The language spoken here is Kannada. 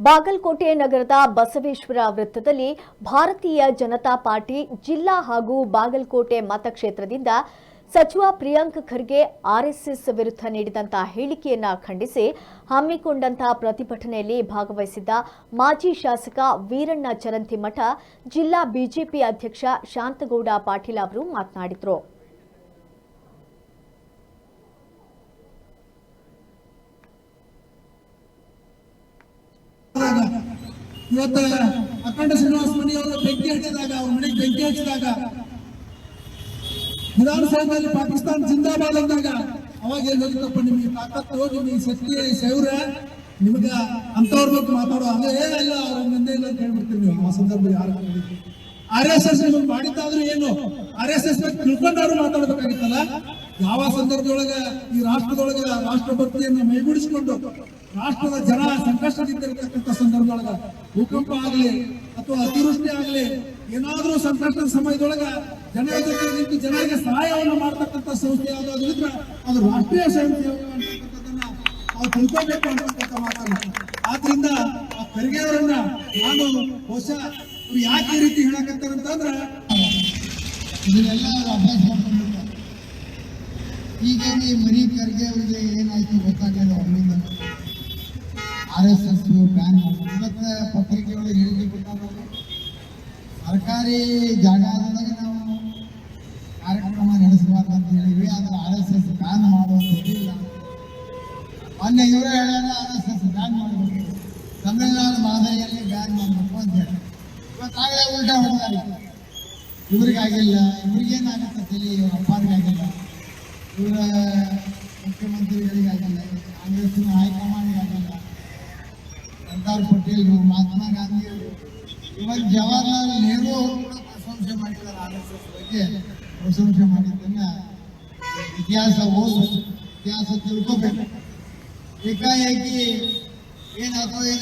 ಬಾಗಲಕೋಟೆ ನಗರದ ಬಸವೇಶ್ವರ ವೃತ್ತದಲ್ಲಿ ಭಾರತೀಯ ಜನತಾ ಪಾರ್ಟಿ ಜಿಲ್ಲಾ ಹಾಗೂ ಬಾಗಲಕೋಟೆ ಮತಕ್ಷೇತ್ರದಿಂದ ಸಚಿವ ಪ್ರಿಯಾಂಕ್ ಖರ್ಗೆ ಆರ್ಎಸ್ಎಸ್ ವಿರುದ್ಧ ನೀಡಿದಂತಹ ಹೇಳಿಕೆಯನ್ನ ಖಂಡಿಸಿ ಹಮ್ಮಿಕೊಂಡಂತಹ ಪ್ರತಿಭಟನೆಯಲ್ಲಿ ಭಾಗವಹಿಸಿದ್ದ ಮಾಜಿ ಶಾಸಕ ವೀರಣ್ಣ ಚರಂತಿಮಠ ಜಿಲ್ಲಾ ಬಿಜೆಪಿ ಅಧ್ಯಕ್ಷ ಶಾಂತಗೌಡ ಪಾಟೀಲ್ ಅವರು ಮಾತನಾಡಿದರು. ಇವತ್ತ ಅಖಂಡ ಶ್ರೀನಿವಾಸ ಮನಿ ಅವರು ಬೆಂಕಿ ಹಚ್ಚಿದಾಗ, ಅವ್ರ ಮನೆಗೆ ಬೆಂಕಿ ಹಚ್ಚಿದಾಗ, ವಿಧಾನಸೌಧದಲ್ಲಿ ಪಾಕಿಸ್ತಾನ ಜಿಂದಾಬಾದ್ ಅಂದಾಗ, ಅವಾಗ ಏನ್ ಹೋಗಿತ್ತಪ್ಪ ನಿಮಗೆ ತಾಕತ್ತು ನಿಮಗೆ ಶಕ್ತಿ ಶೌರ ನಿಮಗ ಅಂತವ್ರ ಬಗ್ಗೆ ಮಾತಾಡೋ ಅಲ್ಲೇ ಇಲ್ಲ, ಅವ್ರ ಮುಂದೆ ಇಲ್ಲ ಅಂತ ಹೇಳ್ಬಿಡ್ತೀವಿ ನೀವು. ಆ ಸಂದರ್ಭದಲ್ಲಿ ಯಾರು ಆರ್ ಎಸ್ ಎಸ್ ನಿಮಗೆ ಮಾಡಿದ್ದಾದ್ರೂ ಏನು? ಆರ್ ಎಸ್ ಎಸ್ ತಿಳ್ಕೊಂಡವ್ರು ಮಾತಾಡ್ಬೇಕಾಗಿತ್ತಲ್ಲ? ಯಾವ ಸಂದರ್ಭದೊಳಗ ಈ ರಾಷ್ಟ್ರದೊಳಗ ರಾಷ್ಟ್ರಭಕ್ತಿಯನ್ನು ಮೈಗೂಡಿಸಿಕೊಂಡು ರಾಷ್ಟ್ರದ ಜನ ಸಂಕಷ್ಟದಿಂದಿರತಕ್ಕಂಥ ಸಂದರ್ಭದೊಳಗ ಭೂಕಂಪ ಆಗಲಿ ಅಥವಾ ಅತಿವೃಷ್ಟಿ ಆಗಲಿ ಏನಾದರೂ ಸಂಕಷ್ಟದ ಸಮಯದೊಳಗ ಜನ ಜೊತೆ ನಿಂತು ಜನರಿಗೆ ಸಹಾಯವನ್ನು ಮಾಡ್ತಕ್ಕಂಥ ಸಂಸ್ಥೆ ಯಾವ್ದಾದ್ರು ಇದ್ರೆ ಅದು ರಾಷ್ಟ್ರೀಯ ಸ್ವಯಂ ಸೇವಕ ತಿಳ್ಕೊಬೇಕು ತಿಳ್ಕೋಬೇಕು ಅಂತಕ್ಕಂಥ ಮಾತನ್ನ. ಆದ್ರಿಂದ ಆ ತೆರಿಗೆಯವರನ್ನ ನಾನು ಬಹುಶಃ ಯಾಕೆ ಈ ರೀತಿ ಹೇಳಕತ್ತಾರೆ ಅಂತಂದ್ರೆ ಇದನ್ನೆಲ್ಲ ಅವ್ರು ಅಭ್ಯಾಸ ಮಾಡ್ಕೊಂಡಿರ್ತಾರೆ. ಈ ಮರಿ ಖರ್ಗೆ ಅವ್ರಿಗೆ ಏನಾಯ್ತು ಗೊತ್ತಾಗಲಿಲ್ಲ ಅವರಿಂದ ಆರ್ ಎಸ್ ಎಸ್ ಬ್ಯಾನ್ ಮಾಡಿ ಇವತ್ತು ಪತ್ರಿಕೆ ಒಳಗೆ ಹೇಳಿಕೆ ಗೊತ್ತಾಗಲ್ಲ ಸರ್ಕಾರಿ ಜಾಗದಾಗ ನಾವು ಕಾರ್ಯಕ್ರಮ ನಡೆಸಬಾರ್ದು ಅಂತ ಹೇಳಿದ್ವಿ. ಆದ್ರೆ ಆರ್ ಎಸ್ ಎಸ್ ಬ್ಯಾನ್ ಮಾಡುವಂತ ಹೇಳಿಲ್ಲ ಮೊನ್ನೆ ಇವರೇ ಹೇಳ್ಯಾರ ಆರ್ ಎಸ್ ಎಸ್ ಬ್ಯಾನ್ ಮಾಡಬೇಕು. ತಮಿಳುನಾಡು ಮಾದರಿಯಲ್ಲಿ ಬ್ಯಾನ್ ಮಾಡಬೇಕು ಅಂತ ಹೇಳಿ ಇವತ್ತಾಗಲೇ ಉಲ್ಟಾ ಹೊಡೆದಾರೆ. ಇವ್ರಿಗಾಗಿಲ್ಲ, ಇವ್ರಿಗೇನಾಗುತ್ತೆ ತಲೆ ಇವ್ರ ಅಪ್ಪಾರಿಗಾಗಿಲ್ಲ. ಇವರ ಮುಖ್ಯಮಂತ್ರಿಗಳಿಗಾಗಿಲ್ಲ ಕಾಂಗ್ರೆಸ್ನ ಹೈಕಮಾಂಡ್ಗಾಗಿಲ್ಲ. ಸರ್ದಾರ್ ಪಟೇಲ್ ಮಹಾತ್ಮ ಗಾಂಧಿ ಇವನ್ ಜವಾಹರ್ಲಾಲ್ ನೆಹರು ಕೂಡ ಪ್ರಶಂಸೆ ಮಾಡಿದ್ದಾರೆ ಆರ್ ಎಸ್ ಎಸ್ ಬಗ್ಗೆ. ಪ್ರಶಂಸೆ ಮಾಡಿದ್ದನ್ನ ಇತಿಹಾಸ ಓದಬೇಕು, ಇತಿಹಾಸ ತಿಳ್ಕೋಬೇಕು. ಏಕಾಏಕಿ ಏನಾಗ್ತದೆ